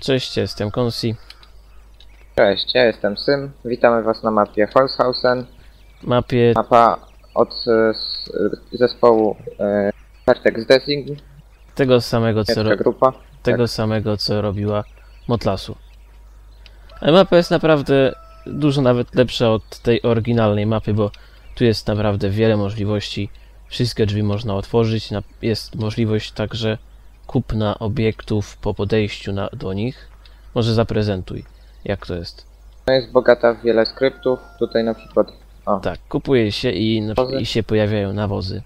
Cześć, jestem Konsi. Cześć, ja jestem Sym. Witamy Was na mapie Holzhausen. Mapie Mapa od e, s- zespołu e, Vertex Desing, tego samego co, ro- grupa. tego samego co robiła Motlasu. Ale mapa jest naprawdę dużo nawet lepsza od tej oryginalnej mapy, bo tu jest naprawdę wiele możliwości. Wszystkie drzwi można otworzyć. Jest możliwość także kupna obiektów po podejściu na, do nich. Może zaprezentuj, jak to jest. No jest bogata w wiele skryptów. Tutaj na przykład Tak, kupuje się i, na, i się pojawiają nawozy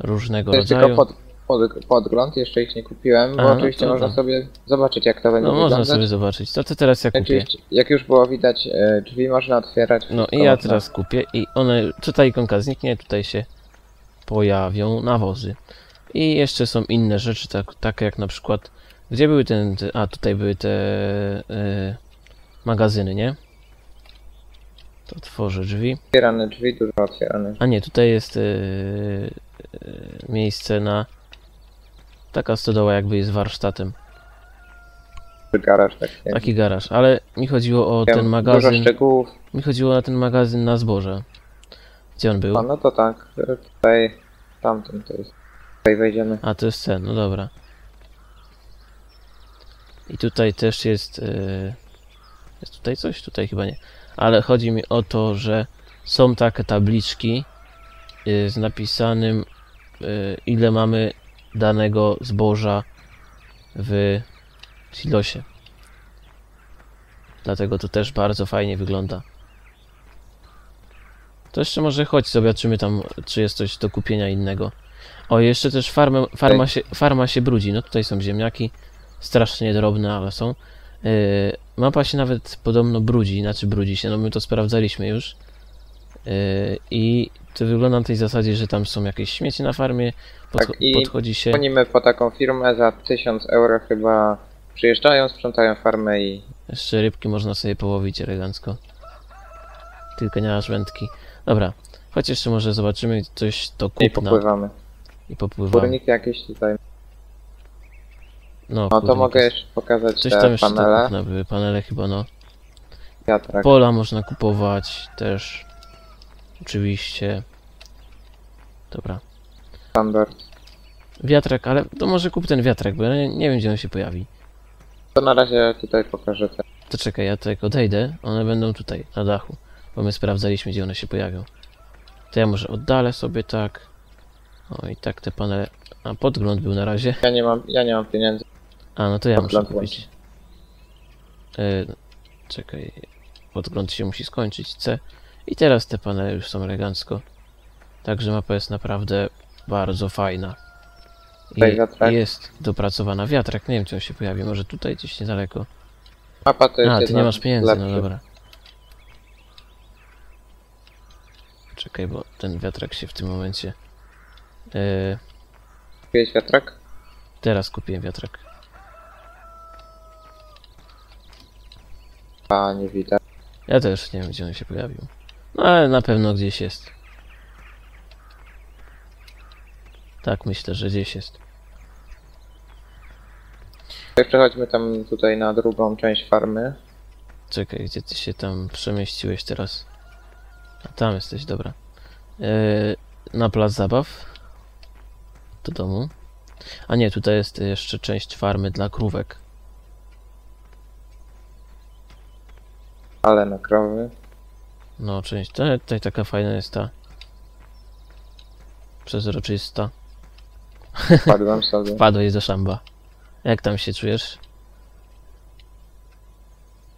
różnego to jest rodzaju. tylko pod, pod, podgląd, jeszcze ich nie kupiłem, bo A, no oczywiście to można tak. sobie zobaczyć jak to będzie No można wyglądać. sobie zobaczyć. To, to teraz ja kupię. Jak już było widać, e, drzwi można otwierać. No i ja można. teraz kupię i one, tutaj ikonka zniknie, tutaj się pojawią nawozy. I jeszcze są inne rzeczy, tak, takie jak na przykład, gdzie były ten, te, a tutaj były te e, magazyny, nie? To otworzę drzwi. Otwierane drzwi, dużo otwierane. A nie, tutaj jest e, e, miejsce na, taka stodoła jakby jest warsztatem, Garaż tak taki garaż, ale mi chodziło o Wiem, ten Dużo magazyn, szczegółów. mi chodziło na ten magazyn na zboże. Gdzie on był? O, no to tak. Tutaj, tamten to jest. Wejdziemy. A to jest ten, no dobra. I tutaj też jest. Yy... Jest tutaj coś? Tutaj chyba nie. Ale chodzi mi o to, że są takie tabliczki yy, z napisanym, yy, ile mamy danego zboża w silosie. Dlatego to też bardzo fajnie wygląda. To jeszcze może chodź, zobaczymy tam, czy jest coś do kupienia innego. O, jeszcze też farmę, farma, się, farma się brudzi. No tutaj są ziemniaki, strasznie drobne, ale są. Yy, mapa się nawet podobno brudzi, znaczy brudzi się, no my to sprawdzaliśmy już. Yy, I to wygląda na tej zasadzie, że tam są jakieś śmieci na farmie, podcho- Tak, i podchodzi się... Dzwonimy po taką firmę za 1000 euro chyba przyjeżdżają, sprzątają farmę i Jeszcze rybki można sobie połowić elegancko. Tylko nie masz wędki. Dobra, chodź jeszcze może zobaczymy coś i kupna popływamy. I popływamy. Górnik jakiś tutaj. No, No to mogę jeszcze pokazać Coś tam jeszcze panele. były, panele chyba no. Wiatrak. Pola można kupować też. Oczywiście. Dobra. Standard. Wiatrak, ale to może kup ten wiatrak, bo ja nie, nie wiem gdzie on się pojawi. To na razie tutaj pokażę te. To czekaj, ja tak odejdę, one będą tutaj, na dachu. Bo my sprawdzaliśmy gdzie one się pojawią. To ja może oddalę sobie tak. O i tak te panele. A podgląd był na razie. Ja nie mam, ja nie mam pieniędzy. A no to ja muszę Podgląd kupić. E, czekaj. Podgląd się musi skończyć. C. I teraz te panele już są elegancko. Także mapa jest naprawdę bardzo fajna. I jest dopracowana wiatrak. Nie wiem, czy on się pojawi. Może tutaj gdzieś niedaleko. Mapa to jest A, ty nie masz pieniędzy, no lepszych. dobra. Czekaj, bo ten wiatrak się w tym momencie. E, Kupiłeś wiatrak? teraz kupiłem wiatrak. A, nie widać. Ja też nie wiem, gdzie on się pojawił. No ale na pewno gdzieś jest. Tak, myślę, że gdzieś jest. Przechodźmy tam tutaj na drugą część farmy. Czekaj, gdzie ty się tam przemieściłeś teraz? A tam jesteś, dobra. E, na plac zabaw. Do domu. A nie, tutaj jest jeszcze część farmy dla krówek. Ale na krowy. No, część. Tutaj, tutaj taka fajna jest ta. Przezroczysta. Wpadłem sobie. Wpadłeś do szamba. Jak tam się czujesz?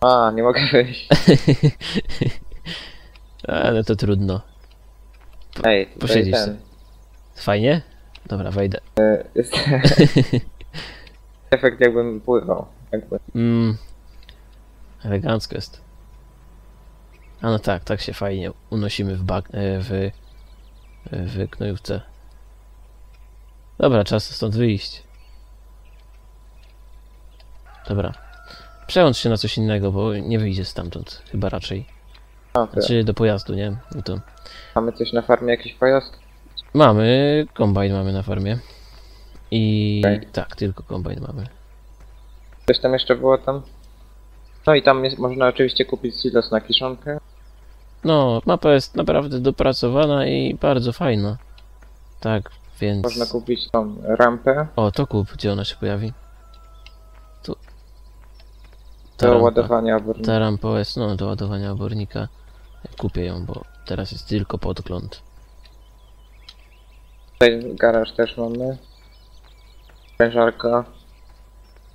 A, nie mogę wyjść. Ale to trudno. Ej, Posiedzisz ten. Fajnie? Dobra, wejdę. Jest efekt jakbym pływał. Jakby. Mm, elegancko jest. A no tak, tak się fajnie unosimy w bak, e, w, w knojówce. Dobra, czas stąd wyjść. Dobra. Przełącz się na coś innego, bo nie wyjdzie stamtąd. Chyba raczej. A, to Znaczy do pojazdu, nie? No to Mamy coś na farmie, jakiś pojazd? Mamy, kombajn mamy na farmie. I Okej. tak, tylko kombajn mamy. Coś tam jeszcze było tam? No i tam jest, można oczywiście kupić silos na kiszonkę. No, mapa jest naprawdę dopracowana i bardzo fajna. Tak, więc... Można kupić tą rampę O, to kup, gdzie ona się pojawi? Tu. Ta do rampa, ładowania obornika. ta rampa jest, no, do ładowania obornika. Kupię ją, bo teraz jest tylko podgląd. Tutaj garaż też mamy. Sprężarka.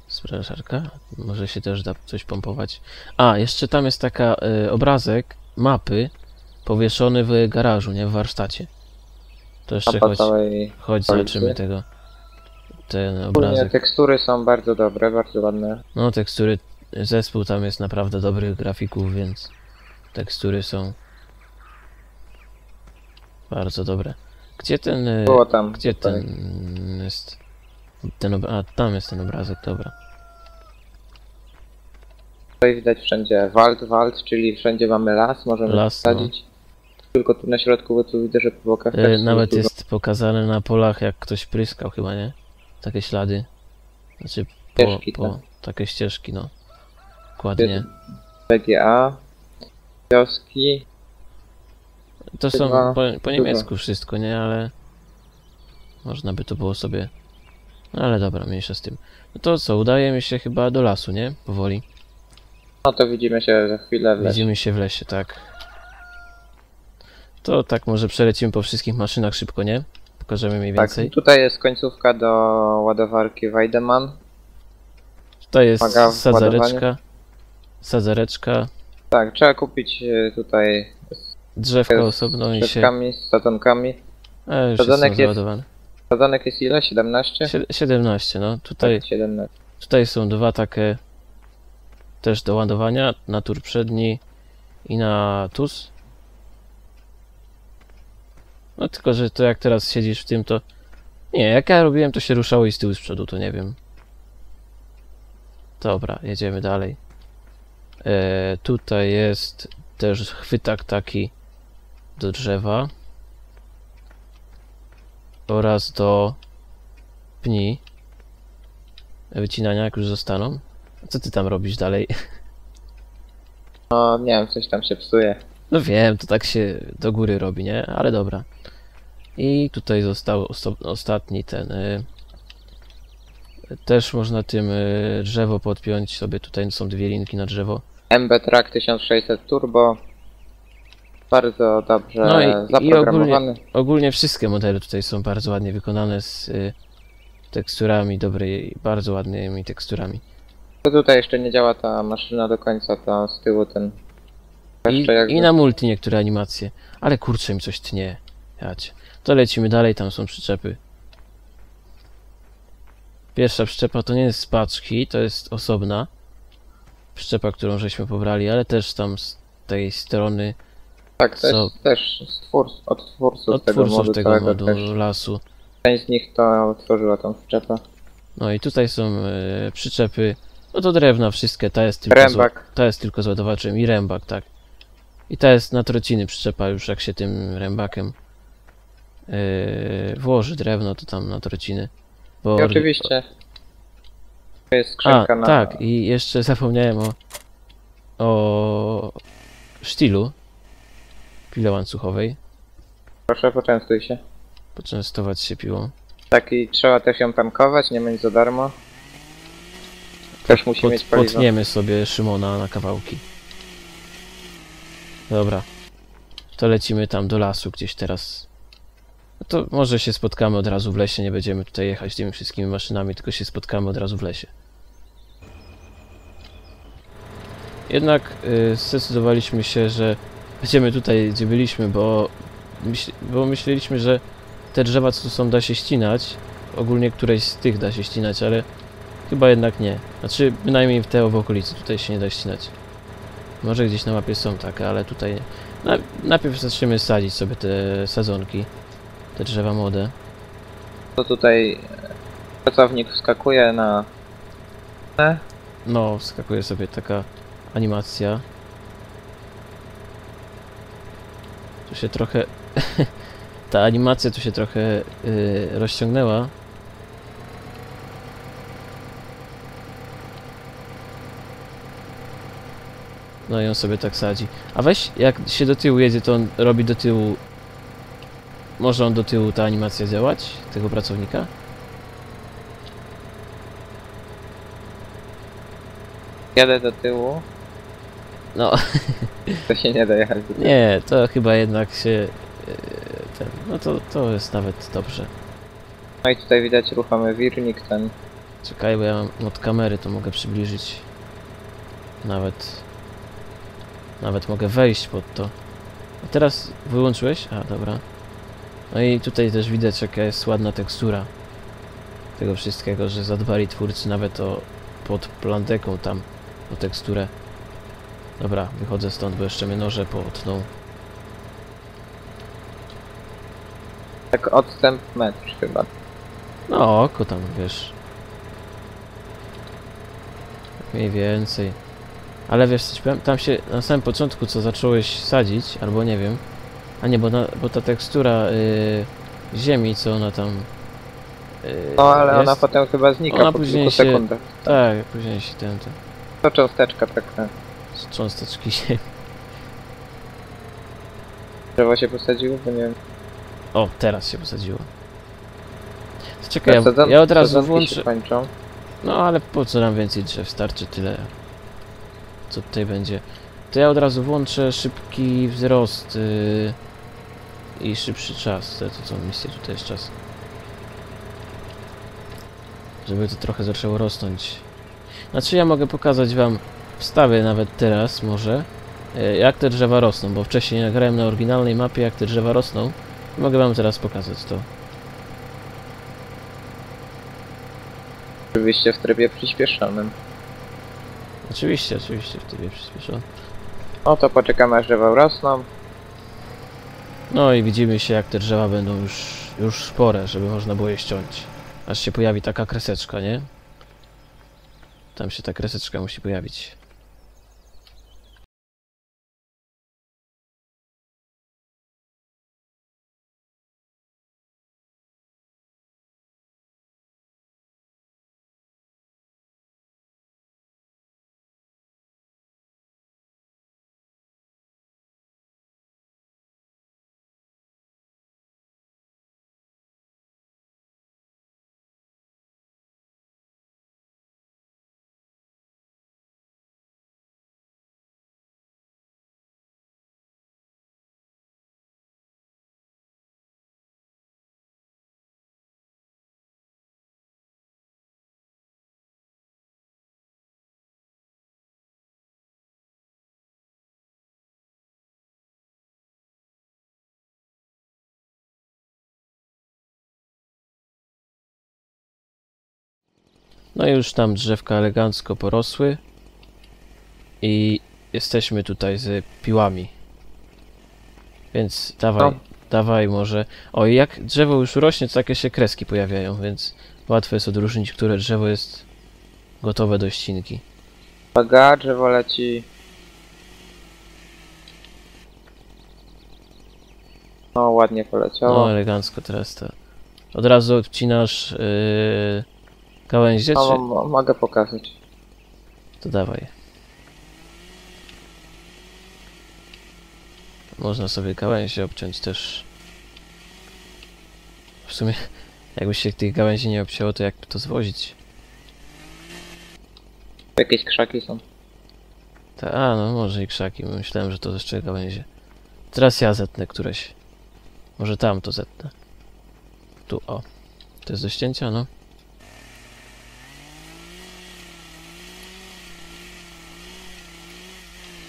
Sprężarka? Może się też da coś pompować. A, jeszcze tam jest taka y, obrazek mapy powieszony w garażu, nie w warsztacie. To jeszcze Mapa chodź, chodź zobaczymy tego. Ten obrazek. tekstury są bardzo dobre, bardzo ładne. No, tekstury, zespół tam jest naprawdę dobrych grafików, więc tekstury są bardzo dobre. Gdzie ten, y, Było tam. gdzie tutaj. ten jest, ten, ob- a tam jest ten obrazek, dobra. Tutaj widać wszędzie wald, wald, czyli wszędzie mamy las, możemy Las, no. sadzić. Tylko tu na środku, bo tu widzę, że po bokach też Nawet jest pokazane na polach, jak ktoś pryskał chyba, nie? Takie ślady. Znaczy, po, Ścieżki, po, tak. takie ścieżki, no. Dokładnie. PGA, wioski. To są Chyba po, po niemiecku wszystko, nie? Ale można by to było sobie... No ale dobra, mniejsza z tym. No to co, udajemy się chyba do lasu, nie? Powoli. No to widzimy się za chwilę w lesie. Widzimy się w lesie, tak. To tak może przelecimy po wszystkich maszynach szybko, nie? Pokażemy mniej Tak, więcej. tutaj jest końcówka do ładowarki Weidemann. Tutaj jest Uwaga, sadzareczka. Sadzareczka. Tak, trzeba kupić e, tutaj Drzewko osobno i się... drzewkami, z sadzonkami. A, już Sadzonek jest- załadowane. Sadzonek jest ile? 17? Sie- 17, no. Tutaj, Tak, 17. tutaj są dwa takie też do ładowania. Na tur przedni i na TUS. No tylko, że to jak teraz siedzisz w tym, to... Nie, jak ja robiłem, to się ruszało i z tyłu i z przodu, to nie wiem. Dobra, jedziemy dalej. E, tutaj jest też chwytak taki do drzewa. Oraz do pni. Wycinania, jak już zostaną. Co ty tam robisz dalej? No nie wiem, coś tam się psuje. No wiem, to tak się do góry robi, nie? Ale dobra. I tutaj został ostatni ten. Y, też można tym y, drzewo podpiąć sobie. Tutaj są dwie linki na drzewo. MB Track 1600 Turbo. Bardzo dobrze No i- i zaprogramowany. Ogólnie wszystkie modele tutaj są bardzo ładnie wykonane z y, teksturami, dobrej, bardzo ładnymi teksturami. To tutaj jeszcze nie działa ta maszyna do końca, to z tyłu ten. I, jakby... I na multi niektóre animacje. Ale kurczę mi coś tnie. Jać. To lecimy dalej, tam są przyczepy. Pierwsza przyczepa to nie jest z paczki, to jest osobna przyczepa, którą żeśmy pobrali, ale też tam z tej strony Tak, to co- jest też z twór... od twórców od tego twórców modu tego całego modu też. lasu. Część z nich to tworzyła tą przyczepę. No i tutaj są e, przyczepy, no to drewna wszystkie, ta jest tylko, z, Rębak. ta jest tylko z ładowaczem i rębak, tak. I ta jest na trociny przyczepa już jak się tym rębakiem e, włoży drewno, to tam na trociny. Bo I oczywiście to jest A, skrzynka na... tak, i jeszcze zapomniałem o o sztilu pile łańcuchowej, Proszę, poczęstuj się. poczęstować się piłą. Tak i trzeba też ją tankować, nie mieć za darmo. Też musi Pot, mieć paliwo. potniemy sobie Szymona na kawałki. Dobra. To lecimy tam do lasu gdzieś teraz. No to może się spotkamy od razu w lesie, nie będziemy tutaj jechać tymi wszystkimi maszynami, tylko się spotkamy od razu w lesie. Jednak y, zdecydowaliśmy się, że będziemy tutaj, gdzie byliśmy, bo, myśl, bo myśleliśmy, że te drzewa, co tu są, da się ścinać. Ogólnie któreś z tych da się ścinać, ale Chyba jednak nie. Znaczy, bynajmniej w te w okolicy tutaj się nie da ścinać. Może gdzieś na mapie są takie, ale tutaj nie. Na, najpierw zaczniemy sadzić sobie te sadzonki. Te drzewa młode. To tutaj pracownik wskakuje na... No, wskakuje sobie taka animacja. Tu się trochę... ta animacja tu się trochę yy, rozciągnęła. No i on sobie tak sadzi. A weź, jak się do tyłu jedzie, to on robi do tyłu... Może on do tyłu ta animacja działać? Tego pracownika? Jadę do tyłu. No, to się nie da jechać nie, to chyba jednak się... e, Ten, no to, to jest nawet dobrze. No i tutaj widać ruchomy wirnik ten. Czekaj, bo ja mam od kamery, to mogę przybliżyć. Nawet... Nawet mogę wejść pod to. A teraz wyłączyłeś? A, dobra. No i tutaj też widać, jaka jest ładna tekstura tego wszystkiego, że zadbali twórcy nawet o pod plandeką tam o teksturę. Dobra, wychodzę stąd, bo jeszcze mnie noże pootną. Tak odstęp metr chyba. No, oko tam, wiesz. Tak Mniej więcej. Ale wiesz, coś powiem, tam się na samym początku, co zacząłeś sadzić, albo nie wiem. A nie, bo, na, bo ta tekstura y, ziemi, co ona tam. y, No ale ona jest, potem chyba znika Ona po później kilku się- sekundach. Tak, później się ten, ten To cząsteczka taka. Z cząsteczki ziemi. Drzewo się posadziło, bo nie wiem. O, teraz się posadziło. Czekaj, ja, ja od razu włączę. No ale po co nam więcej drzew? Starczy tyle. Co tutaj będzie? To ja od razu włączę szybki wzrost yy, i szybszy czas. To, to co misję tutaj jest czas. Żeby to trochę zaczęło rosnąć. Znaczy ja mogę pokazać wam, wstawię nawet teraz może, yy, jak te drzewa rosną, bo wcześniej nagrałem na oryginalnej mapie jak te drzewa rosną. Mogę wam teraz pokazać to. Oczywiście w trybie przyspieszonym. Oczywiście, oczywiście w tybie przyspieszone. No to poczekamy aż drzewa urosną. No i widzimy się jak te drzewa będą już, już spore, żeby można było je ściąć. Aż się pojawi taka kreseczka, nie? Tam się ta kreseczka musi pojawić. No i już tam drzewka elegancko porosły. I jesteśmy tutaj z piłami. Więc dawaj, No. dawaj może. O, jak drzewo już rośnie, to takie się kreski pojawiają, więc łatwo jest odróżnić, które drzewo jest gotowe do ścinki. Uwaga, drzewo leci. No ładnie No, poleciało. elegancko teraz to. Od razu odcinasz yy, gałęzie, czy... mo- mogę pokazać. To dawaj. Można sobie gałęzie obciąć też. W sumie, jakby się tych gałęzi nie obcięło, to jak to zwozić? Jakieś krzaki są. Ta, a, no może i krzaki. Myślałem, że to jeszcze gałęzie. Teraz ja zetnę któreś. Może tam to zetnę. Tu, o. To jest do ścięcia, no.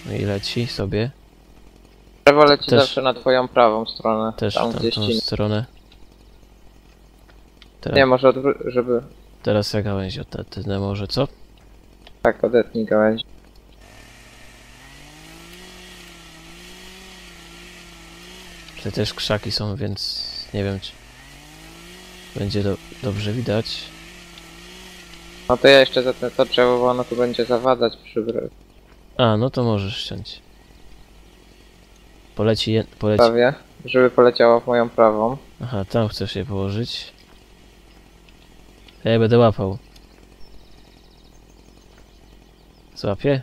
No i leci sobie. Drzewo leci Też- zawsze na twoją prawą stronę. Też tam w gdzie tamtą ścina. stronę. Teraz, Nie, może odwró- żeby... teraz ja gałęzi odetnę może, co? Tak, odetnij gałęź. Tutaj też krzaki są, więc nie wiem, czy będzie do, dobrze widać. No to ja jeszcze zetnę to drzewo, bo ono tu będzie zawadzać przy... br- A, no to możesz ściąć. Poleci, je, poleci. prawie, żeby poleciało w moją prawą. Aha, tam chcesz je położyć. Ja je będę łapał. Złapię?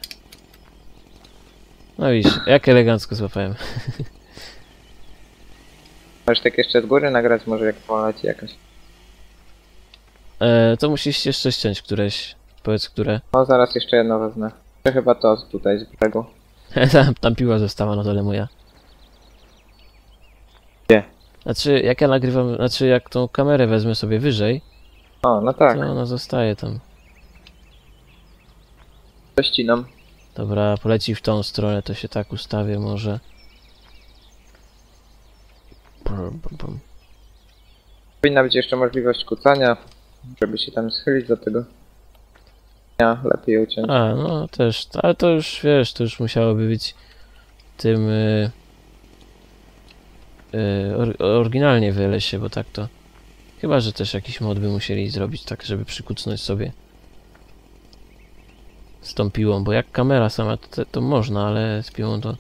No widzisz, jak elegancko złapałem. Możesz tak jeszcze z góry nagrać, może jak poleci jakaś. E, to musisz jeszcze ściąć któreś. Powiedz, które. No zaraz jeszcze jedno wezmę. To chyba to tutaj z brzegu. tam, tam piła została na dole moja. Gdzie? Znaczy, jak ja nagrywam, znaczy jak tą kamerę wezmę sobie wyżej, O, no tak, to ona zostaje tam. to ścinam. Dobra, poleci w tą stronę, to się tak ustawię może. Brum, brum, brum. Powinna być jeszcze możliwość kucania, żeby się tam schylić do tego. Lepiej uciąć. A, no też, ale to już wiesz, to już musiałoby być tym y, y, or, oryginalnie w LS-ie, bo tak to. Chyba, że też jakiś mod by musieli zrobić tak, żeby przykucnąć sobie z tą piłą, bo jak kamera sama to, to można, ale z piłą to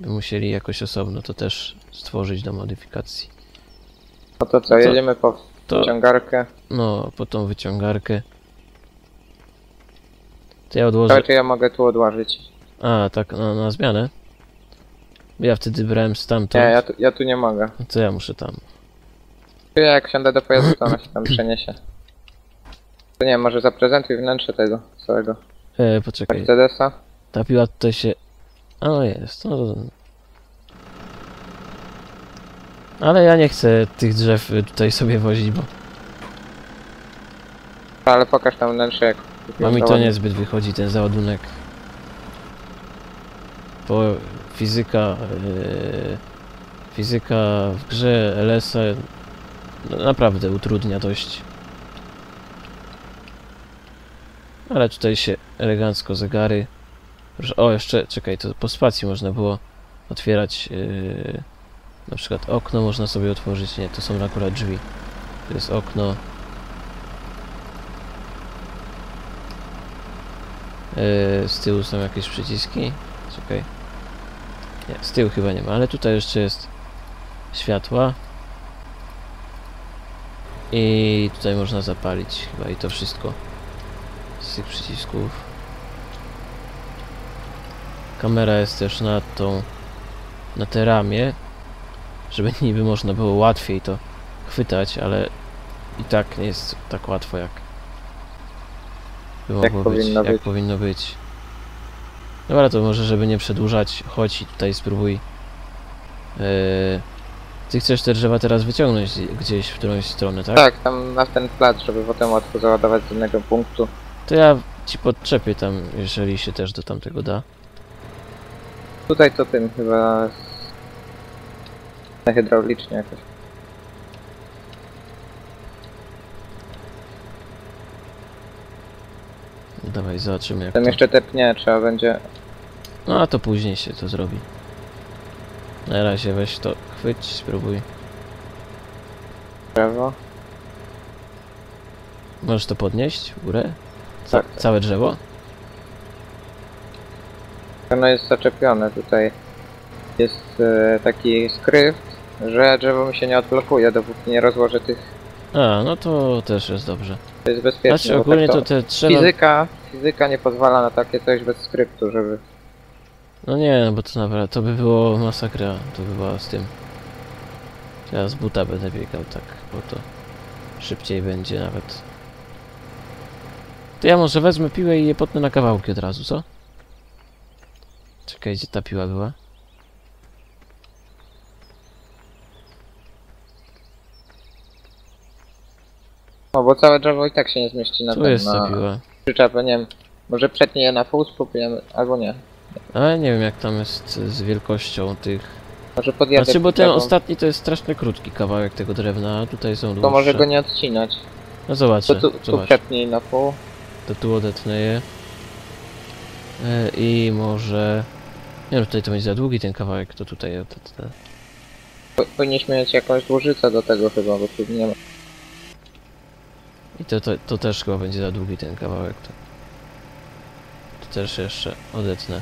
by musieli jakoś osobno to też stworzyć do modyfikacji. No to co, jedziemy po To wciągarkę. no, po tą wyciągarkę. To ja odłożę. To czy ja mogę tu odłożyć? A, tak, na, na zmianę. Ja wtedy brałem stamtąd. Nie, ja tu, ja tu nie mogę. Co ja muszę tam? Ja jak siądę do pojazdu, to ona się tam przeniesie. To nie, może zaprezentuj wnętrze tego całego E, poczekaj. Mercedesa. Ta piła tutaj się. A no jest. No, to... Ale ja nie chcę tych drzew y, tutaj sobie wozić, bo Ale pokaż tam wnętrze jak no mi to niezbyt wychodzi ten załadunek. Bo fizyka. y, fizyka w grze LS no, naprawdę utrudnia dość. Ale tutaj się elegancko zegary. O, jeszcze, czekaj, to po spacji można było otwierać. Yy, na przykład okno można sobie otworzyć. Nie, to są akurat drzwi. To jest okno. Yy, z tyłu są jakieś przyciski. Czekaj. Nie, z tyłu chyba nie ma, ale tutaj jeszcze jest światła. I tutaj można zapalić chyba i to wszystko z tych przycisków. Kamera jest też na tą, na te ramię, żeby niby można było łatwiej to chwytać, ale i tak nie jest tak łatwo jak by Jak być, powinno jak być. powinno być. Dobra, to może żeby nie przedłużać, chodź i tutaj spróbuj. Yy, ty chcesz te drzewa teraz wyciągnąć gdzieś w którąś stronę, tak? Tak, tam na ten plac, żeby potem łatwo załadować z jednego punktu. To ja ci podczepię tam, jeżeli się też do tamtego da. Tutaj to tym chyba... Na hydraulicznie jakoś. Dawaj, zobaczymy jak Tam to... jeszcze te pnie trzeba będzie... No a to później się to zrobi. Na razie weź to, chwyć, spróbuj. Prawo. Możesz to podnieść w górę? Ca Tak. Całe drzewo? Ono jest zaczepione tutaj. Jest e, taki skrypt, że drzewo mi się nie odblokuje, dopóki nie rozłożę tych... A, no to też jest dobrze. To jest bezpieczne, Znaczy bo ogólnie tak to te drzewa... Fizyka, fizyka nie pozwala na takie coś bez skryptu, żeby... No nie, no bo to naprawdę, to by było masakra, to by była z tym. Ja z buta będę biegał tak, bo to szybciej będzie nawet. To ja może wezmę piłę i je potnę na kawałki od razu, co? Czekaj, gdzie ta piła była? No bo całe drzewo i tak się nie zmieści na Tu ten, jest na piła. przyczepę, nie wiem. Może przetnie je na pół, spróbujemy, albo nie. Ale nie wiem jak tam jest z wielkością tych... Może podjadę Znaczy, bo ten przyczepą, ostatni to jest strasznie krótki kawałek tego drewna, a tutaj są dłuższe. To może go nie odcinać. No To zobaczę, tu, tu zobacz. przepnij na pół. To tu odetnę je. E, I może... Nie wiem, tutaj to będzie za długi ten kawałek, to tutaj odetnę. Po- Powinniśmy mieć jakąś dłużycę do tego chyba, bo tu nie ma. I to, to, to też chyba będzie za długi ten kawałek. To, to też jeszcze odetnę.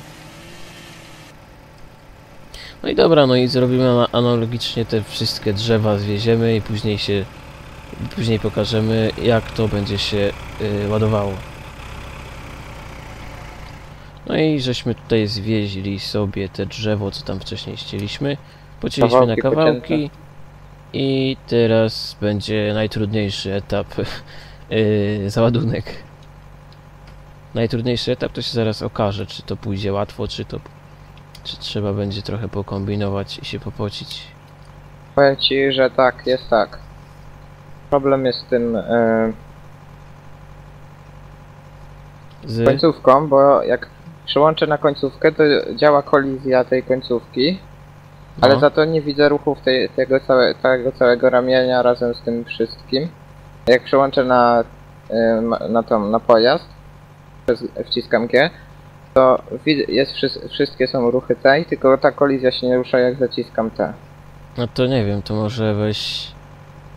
No i dobra, no i zrobimy ana- analogicznie te wszystkie drzewa zwieziemy i później się później pokażemy jak to będzie się y, ładowało. No i żeśmy tutaj zwieźli sobie te drzewo, co tam wcześniej ścieliśmy. Pocięliśmy na Kawałki kawałki. I teraz będzie najtrudniejszy etap. Yy, załadunek. Najtrudniejszy etap to się zaraz okaże, czy to pójdzie łatwo, czy to... Czy trzeba będzie trochę pokombinować i się popocić. Powiem ci, że tak, jest tak. Problem jest z tym e, Z... końcówką, bo jak przyłączę na końcówkę, to działa kolizja tej końcówki, ale No. za to nie widzę ruchów tej, tego, całe, tego całego ramienia razem z tym wszystkim. Jak przełączę na, na, tą, na pojazd, wciskam G, to jest, wszy- wszystkie są ruchy tej, tylko ta kolizja się nie rusza jak zaciskam T. No to nie wiem, to może weź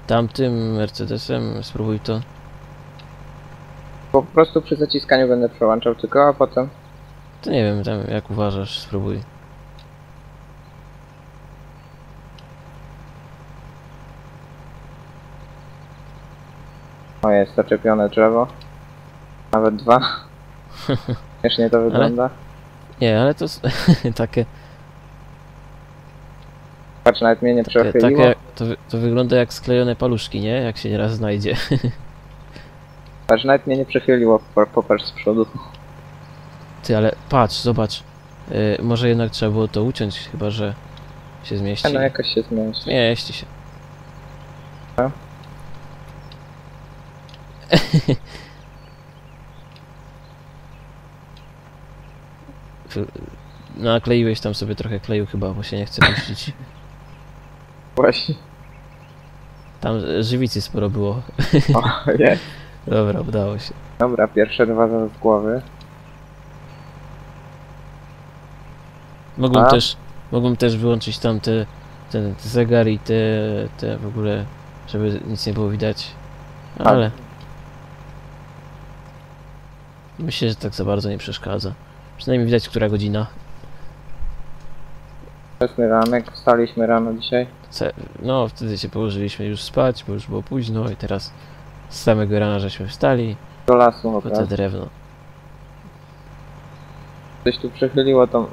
tamtym Mercedesem, spróbuj to. Po prostu przy zaciskaniu będę przełączał tylko, a potem To nie wiem, tam jak uważasz, spróbuj. O, jest zaczepione drzewo. Nawet dwa. Śmiesznie to wygląda. Nie, ale to takie, Patrz, nawet mnie nie takie, przechyliło. takie to, to wygląda jak sklejone paluszki, nie? Jak się nieraz znajdzie. Patrz, nawet mnie nie przechyliło. Po- Popatrz z przodu. Ty, ale patrz, zobacz. Y, może jednak trzeba było to uciąć, chyba że się zmieści. A no jakoś się zmieści. Zmieści się. A? Wy- Nakleiłeś tam sobie trochę kleju chyba, bo się nie chce puścić. Właśnie. Tam żywicy sporo było. O, jest. Dobra, udało się. Dobra, pierwsze dwa z głowy. Mogłem A? też, mogłem też wyłączyć tam te, ten zegar i te, te w ogóle, żeby nic nie było widać. Ale myślę, że tak za bardzo nie przeszkadza. Przynajmniej widać, która godzina. Wczesny ranek. Wstaliśmy rano dzisiaj. Ce- No, wtedy się położyliśmy już spać, bo już było późno i teraz z samego rana żeśmy wstali Do lasu te naprawdę. drewno. Coś tu przechyliło tą...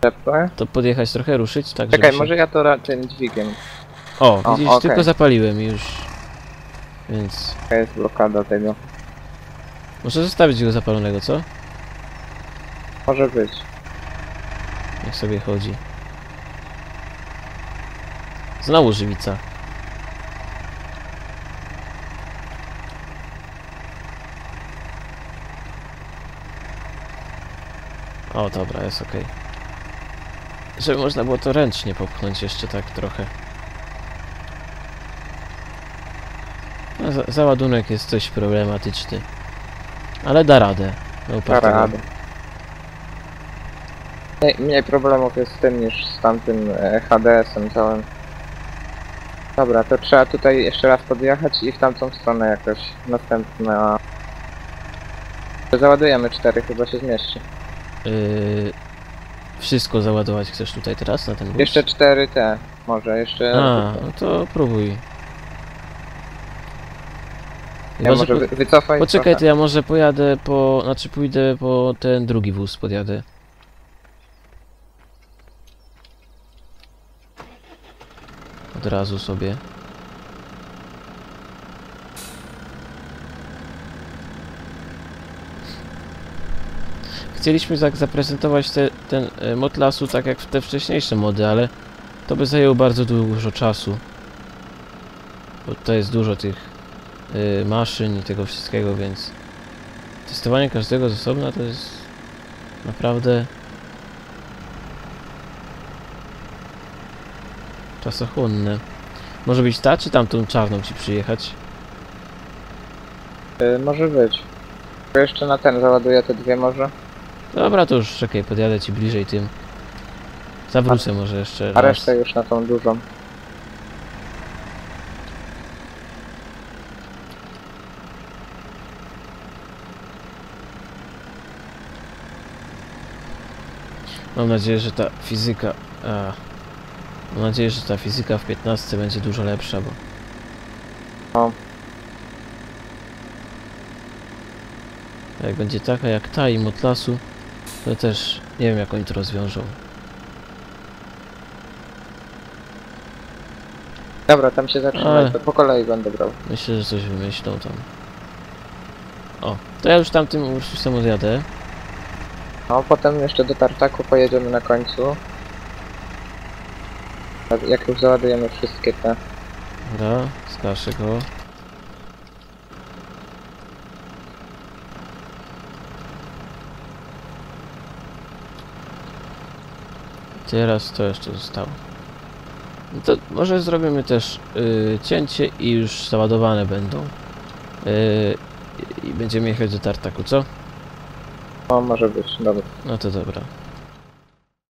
Czepę. To podjechać trochę, ruszyć, tak Czekaj, się... może ja to ra- tym dźwigiem. O, O, widzisz, okej. tylko zapaliłem już. Więc Jaka jest blokada tego. Muszę zostawić go zapalonego, co? Może być. Niech sobie chodzi. Znowu żywica. O, dobra, jest ok. Żeby można było to ręcznie popchnąć jeszcze tak trochę. No, za załadunek jest coś problematyczny. Ale da radę. No, Da radę. Mniej, mniej problemów jest z tym niż z tamtym e, HDS-em całym. Dobra, to trzeba tutaj jeszcze raz podjechać i w tamtą stronę jakoś następna... Załadujemy cztery, chyba się zmieści. Yy, wszystko załadować chcesz tutaj teraz na ten wóz? Jeszcze cztery te, może jeszcze... A, no to próbuj. Ja może wy, wycofaj Poczekaj, to trochę. ja może pojadę po... Znaczy pójdę po ten drugi wóz, podjadę. Od razu sobie. Chcieliśmy tak zaprezentować te, ten e, mod lasu tak jak w te wcześniejsze mody, ale to by zajęło bardzo dużo czasu. Bo to jest dużo tych y, maszyn i tego wszystkiego, więc testowanie każdego z osobna to jest naprawdę czasochłonne. Może być ta, czy tamtą czarną ci przyjechać? Y, może być. To jeszcze na ten załaduję te dwie może. Dobra, to już czekaj, podjadę ci bliżej tym. Zawrócę może jeszcze A raz. resztę już na tą dużą. Mam nadzieję, że ta fizyka... A, mam nadzieję, że ta fizyka w 15 będzie dużo lepsza, bo... No. Jak będzie taka jak ta i motlasu, To też nie wiem jak oni to rozwiążą. Dobra, tam się zatrzymaj, Ale- to po kolei będę brał. Myślę, że coś wymyślą tam. O, to ja już tamtym Ursusem odjadę. No, potem jeszcze do tartaku pojedziemy na końcu. Jak- Jak już załadujemy wszystkie te... Dobra, skaszę go. Teraz to jeszcze zostało. No to może zrobimy też y, cięcie i już załadowane będą. Y, I będziemy jechać do tartaku, co? O, może być, dobra. No to dobra.